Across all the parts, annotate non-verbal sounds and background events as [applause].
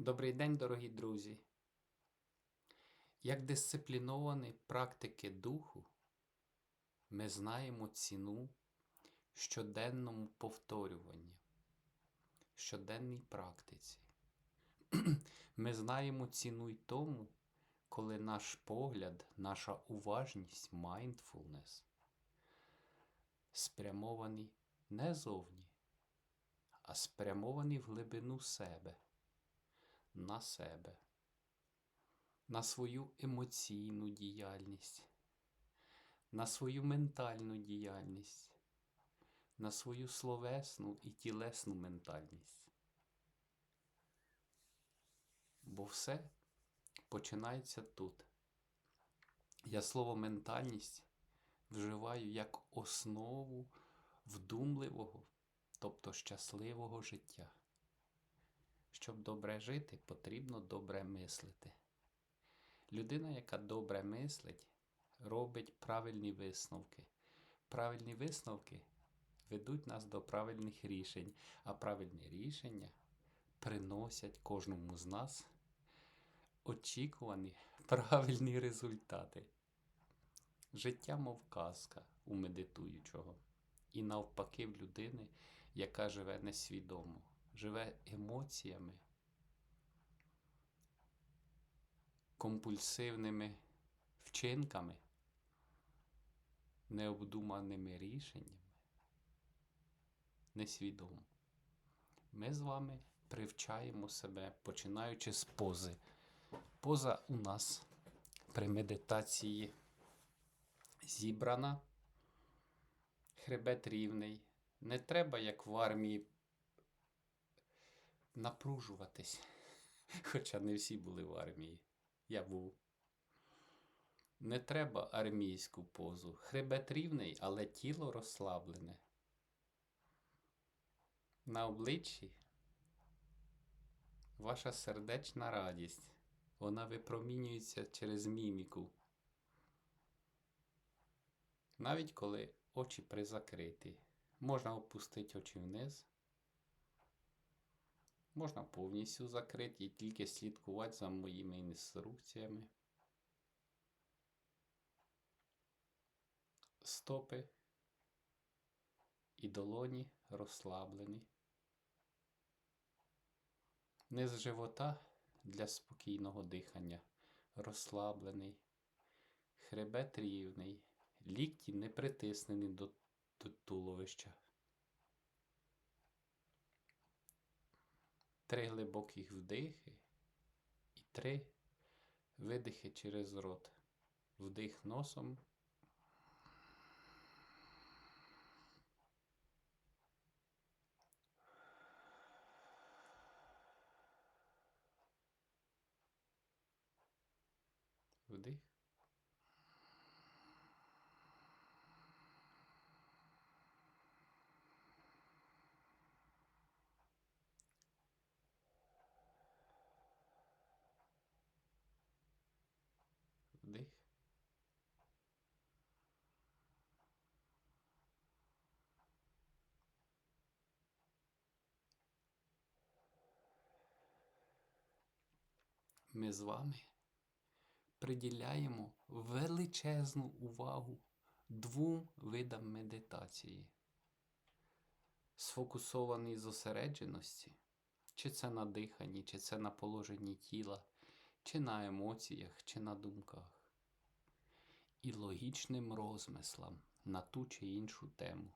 Добрий день, дорогі друзі. Як дисципліновані практики духу, ми знаємо ціну щоденному повторюванню, щоденній практиці. [clears throat] Ми знаємо ціну й тому, коли наш погляд, наша уважність, mindfulness спрямовані не зовні, а спрямовані в глибину себе на себе, на свою емоційну діяльність, на свою ментальну діяльність, на свою словесну і тілесну ментальність. Бо все починається тут. Я слово ментальність вживаю як основу вдумливого, тобто щасливого життя. Щоб добре жити, потрібно добре мислити. Людина, яка добре мислить, робить правильні висновки. Правильні висновки ведуть нас до правильних рішень, а правильні рішення приносять кожному з нас очікувані правильні результати. Життя, мов казка у медитуючого, і навпаки в людини, яка живе несвідомо живе емоціями, компульсивними вчинками, необдуманими рішеннями, несвідомо. Ми з вами привчаємо себе, починаючи з пози. Поза у нас при медитації зібрана, хребет рівний. Не треба, як в армії, напружуватись. [laughs] Хоча не всі були в армії. Я був. Не треба армійську позу. Хребет рівний, але тіло розслаблене. На обличчі ваша сердечна радість. Вона випромінюється через міміку. Навіть коли очі призакриті. Можна опустити очі вниз. Можна повністю закрити і тільки слідкувати за моїми інструкціями. Стопи і долоні розслаблені. Низ живота для спокійного дихання розслаблений, хребет рівний, лікті не притиснені до, до туловища. Три глибоких вдихи і три видихи через рот. Вдих носом. Вдих. Ми з вами приділяємо величезну увагу двом видам медитації. Сфокусованій зосередженості, чи це на диханні, чи це на положенні тіла, чи на емоціях, чи на думках, і логічним розмислам на ту чи іншу тему.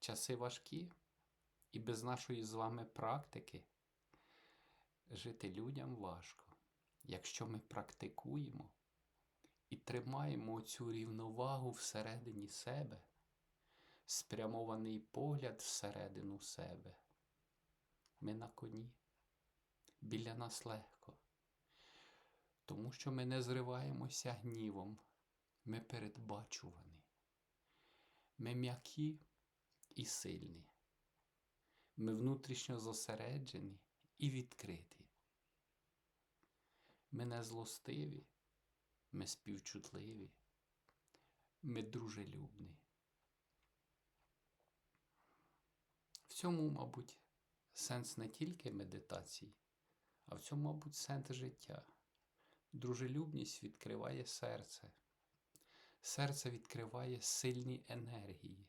Часи важкі, і без нашої з вами практики жити людям важко. Якщо ми практикуємо і тримаємо цю рівновагу всередині себе, спрямований погляд всередину себе, ми на коні, біля нас легко, тому що ми не зриваємося гнівом, ми передбачувані, ми м'які і сильні, ми внутрішньо зосереджені і відкриті. Ми не злостиві, ми співчутливі, ми дружелюбні. В цьому, мабуть, Сенс не тільки медитації, а в цьому, мабуть, сенс життя. Дружелюбність відкриває серце. Серце відкриває сильні енергії.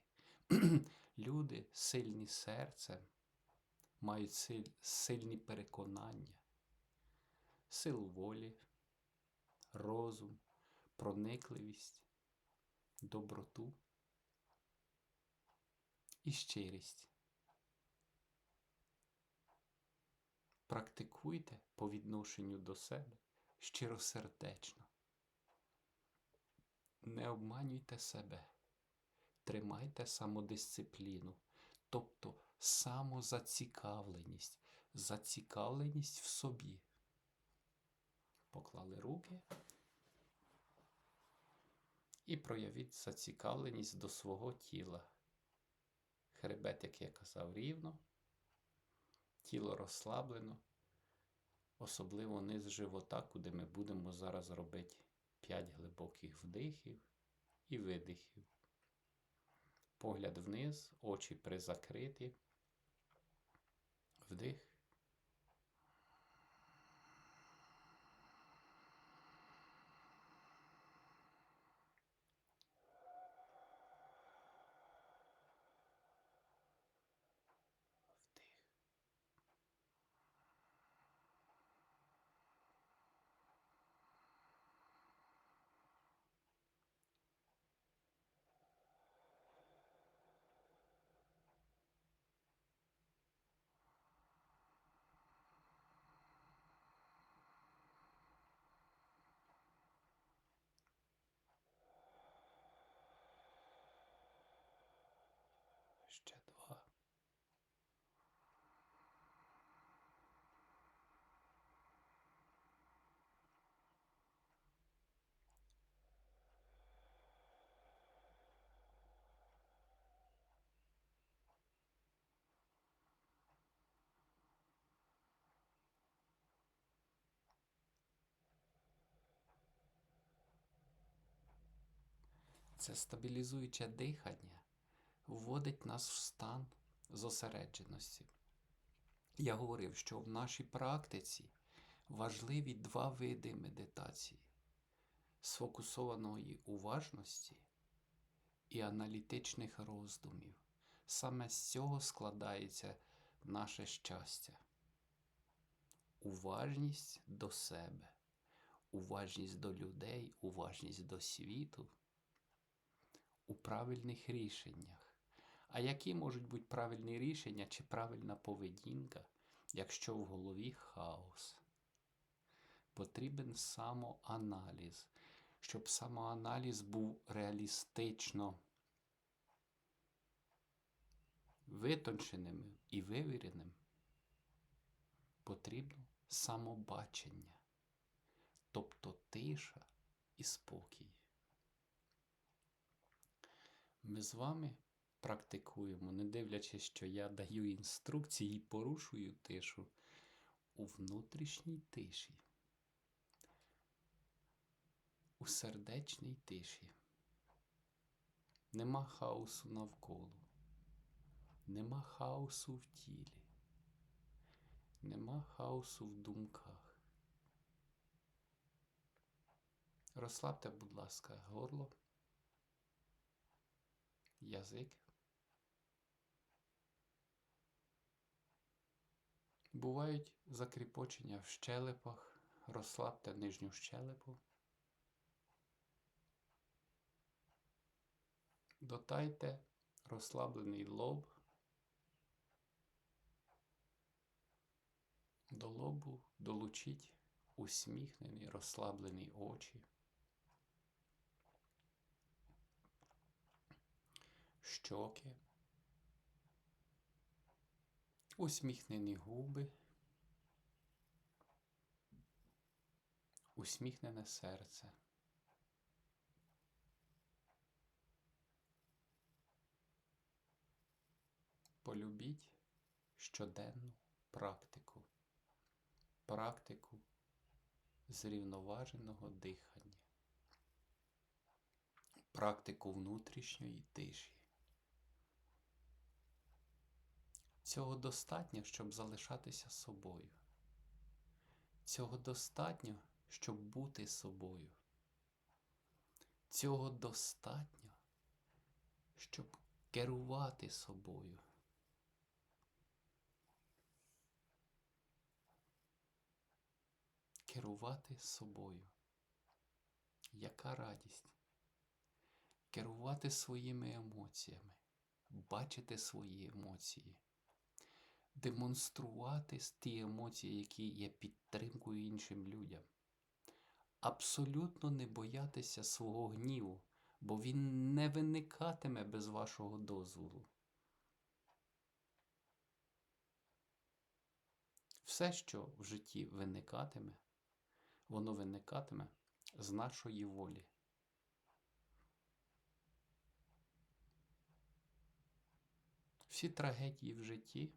[clears throat] Люди сильні серцем мають силь- сильні переконання, силу волі, розум, проникливість, доброту і щирість. Практикуйте по відношенню до себе щиросердечно. Не обманюйте себе, тримайте самодисципліну, тобто самозацікавленість, зацікавленість в собі. Поклали руки і проявіть зацікавленість до свого тіла. Хребет, як я казав, рівно, тіло розслаблено, особливо низ живота, куди ми будемо зараз робити 5 глибоких вдихів і видихів. Погляд вниз, очі призакриті. Вдих. Ще два. Це стабілізуюче дихання вводить нас в стан зосередженості. Я говорив, що в нашій практиці важливі два види медитації: сфокусованої уважності і аналітичних роздумів. Саме з цього складається наше щастя. Уважність до себе, уважність до людей, уважність до світу у правильних рішеннях. А які можуть бути правильні рішення чи правильна поведінка, якщо в голові хаос? Потрібен самоаналіз, щоб самоаналіз був реалістично витонченим і вивіреним. Потрібно самобачення, тобто тиша і спокій. Ми з вами практикуємо, не дивлячись, що я даю інструкції і порушую тишу у внутрішній тиші, у сердечній тиші. Нема хаосу навколо, нема хаосу в тілі, нема хаосу в думках. Розслабте, будь ласка, горло язик. Бувають закріпочення в щелепах, розслабте нижню щелепу. Дотайте розслаблений лоб. До лобу долучіть усміхнені, розслаблені очі. щоки, усміхнені губи, усміхнене серце. Полюбіть щоденну практику, практику зрівноваженого дихання, практику внутрішньої тиші. Цього достатньо, щоб залишатися собою. Цього достатньо, щоб бути собою. Цього достатньо, щоб керувати собою. Керувати собою. Яка радість? Керувати своїми емоціями, бачити свої емоції, демонструвати ті емоції, які є підтримкою іншим людям. Абсолютно не боятися свого гніву, бо він не виникатиме без вашого дозволу. Все, що в житті виникатиме, воно виникатиме з нашої волі. Всі трагедії в житті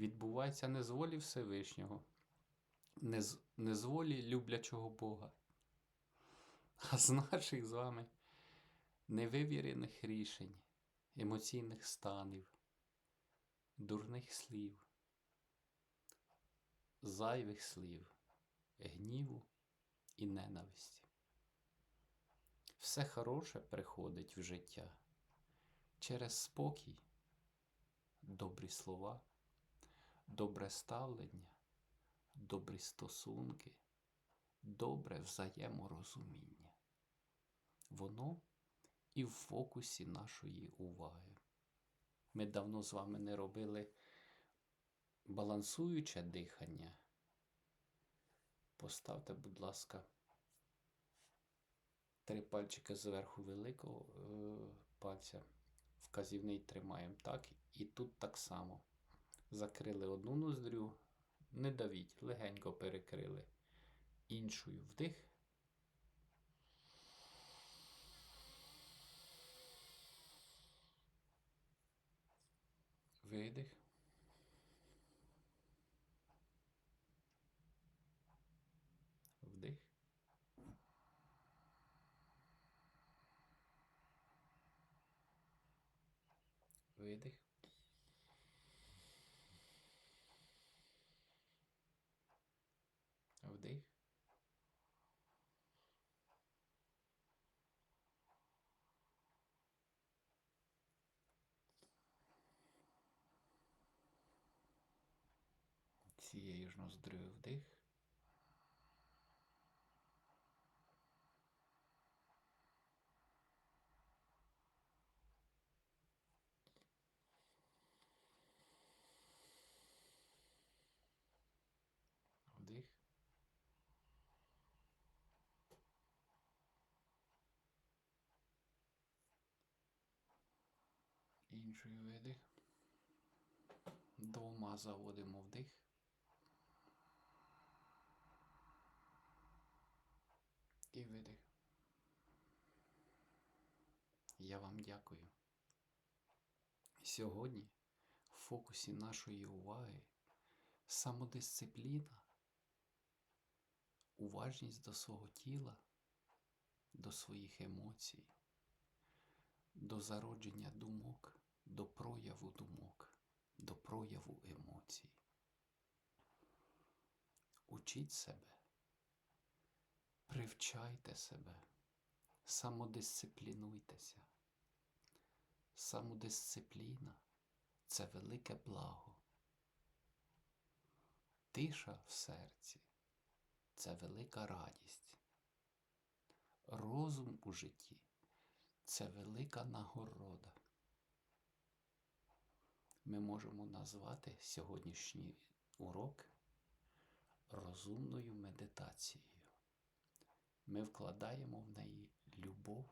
відбуваються не з волі Всевишнього, не з, не з волі люблячого Бога, а з наших з вами невивірених рішень, емоційних станів, дурних слів, зайвих слів, гніву і ненависті. Все хороше приходить в життя через спокій, добрі слова, добре ставлення, добрі стосунки, добре взаєморозуміння. Воно і в фокусі нашої уваги. Ми давно з вами не робили балансуюче дихання. Поставте, будь ласка, три пальчики зверху великого е, пальця. Вказівний тримаємо так. І тут так само. Закрили одну ноздрю, не давіть, легенько перекрили. Іншою вдих. Видих. Вдих. Видих. Вдих. Цією ж ноздрою вдих. Вдих. Іншою видих. Двома заводимо вдих. І видих. Я вам дякую. Сьогодні в фокусі нашої уваги самодисципліна, уважність до свого тіла, до своїх емоцій, до зародження думок, до прояву думок, до прояву емоцій. Учіть себе, привчайте себе, самодисциплінуйтеся. Самодисципліна це велике благо. Тиша в серці це велика радість. Розум у житті це велика нагорода. Ми можемо назвати сьогоднішній урок розумною медитацією. Ми вкладаємо в неї любов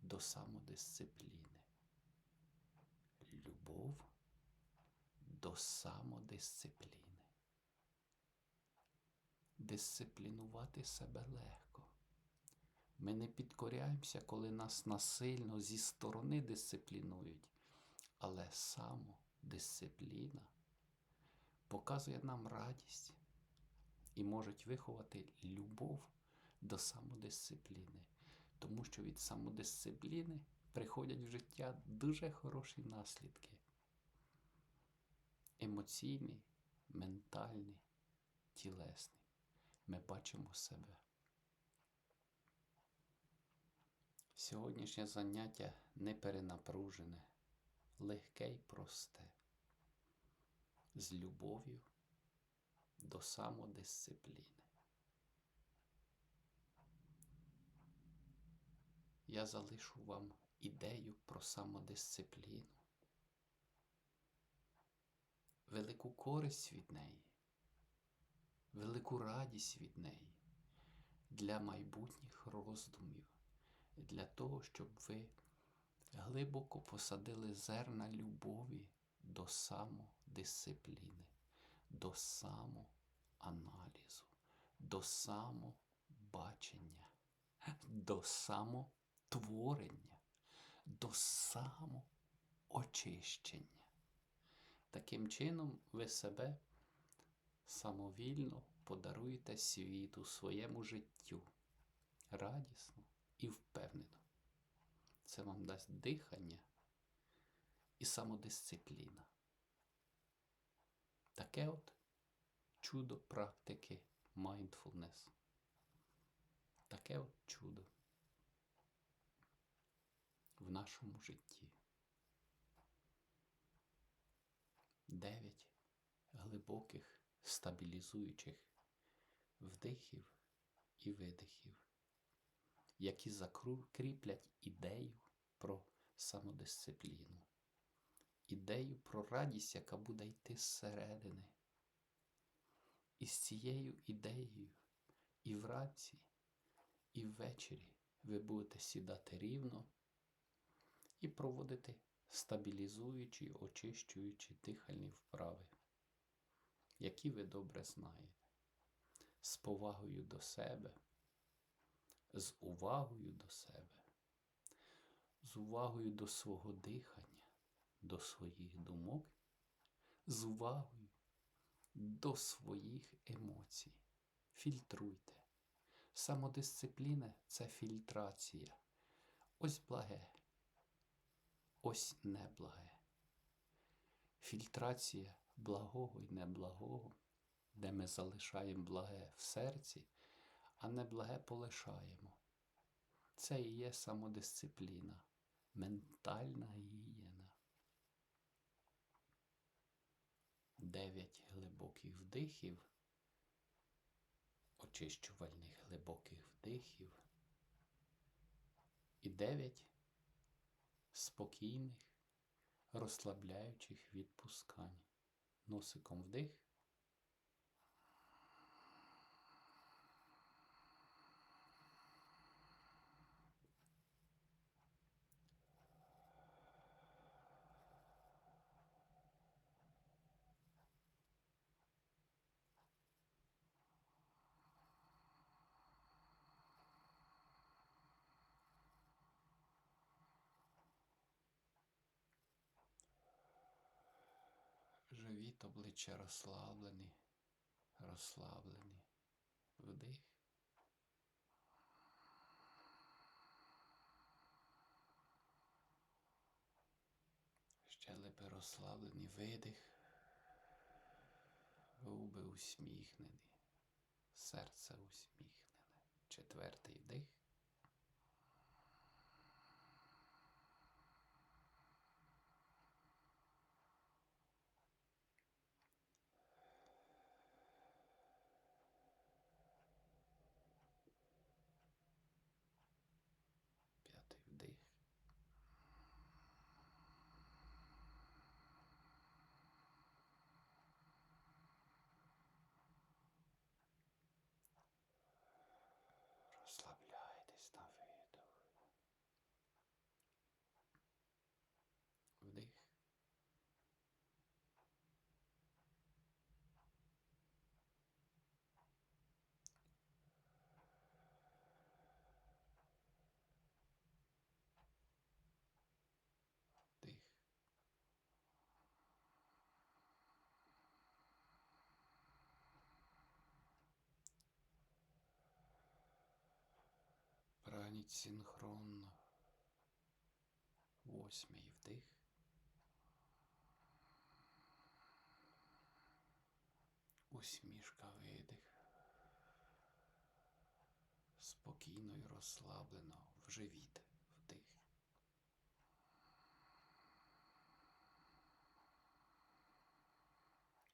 до самодисципліни. Любов до самодисципліни. Дисциплінувати себе легко. Ми не підкоряємося, коли нас насильно зі сторони дисциплінують, але самодисципліна показує нам радість і можуть виховати любов до самодисципліни, тому що від самодисципліни приходять в життя дуже хороші наслідки. емоційний, ментальний, тілесний. Ми бачимо себе. Сьогоднішнє заняття не перенапружене, легке й просте, з любов'ю до самодисципліни. Я залишу вам ідею про самодисципліну, велику користь від неї, велику радість від неї для майбутніх роздумів, для того, щоб ви глибоко посадили зерна любові до самодисципліни, до самоаналізу, до самобачення, до самотворення, до самоочищення. Таким чином, ви себе самовільно подаруєте світу своєму життю радісно і впевнено. Це вам дасть дихання і самодисципліна. Таке от чудо практики mindfulness. Таке от чудо в нашому житті. Дев'ять глибоких стабілізуючих вдихів і видихів, які закріплять ідею про самодисципліну, ідею про радість, яка буде йти зсередини. І з цією ідеєю і вранці, і ввечері ви будете сідати рівно і проводити стабілізуючі, очищуючі дихальні вправи, які ви добре знаєте, з повагою до себе, з увагою до себе, з увагою до свого дихання, до своїх думок, з увагою до своїх емоцій. Фільтруйте. Самодисципліна це фільтрація. Ось благе, ось неблаге. Фільтрація благого і неблагого, де ми залишаємо благе в серці, а неблаге полишаємо. Це і є самодисципліна, ментальна гігієна. Дев'ять глибоких вдихів, очищувальних глибоких вдихів і дев'ять спокійних, розслабляючих відпускань. Носиком вдих. Живіт, обличчя розслаблені, розслаблені. Вдих. Щелепи розслаблені, видих. Губи усміхнені, серце усміхнене. Четвертий вдих. П'ятий вдих. Розслабляйтесь на видох. Вдих. Вдих. Праніть синхронно. Восьмий вдих. Усмішка видих. Спокійно і розслаблено в живіт вдих.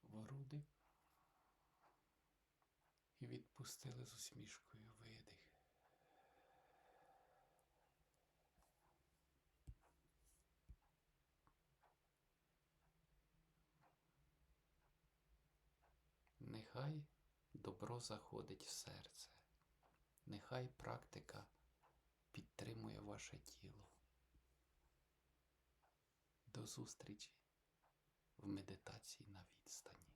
В груди. І відпустили з усмішкою видих. Нехай добро заходить в серце. Нехай практика підтримує ваше тіло. До зустрічі в медитації на відстані.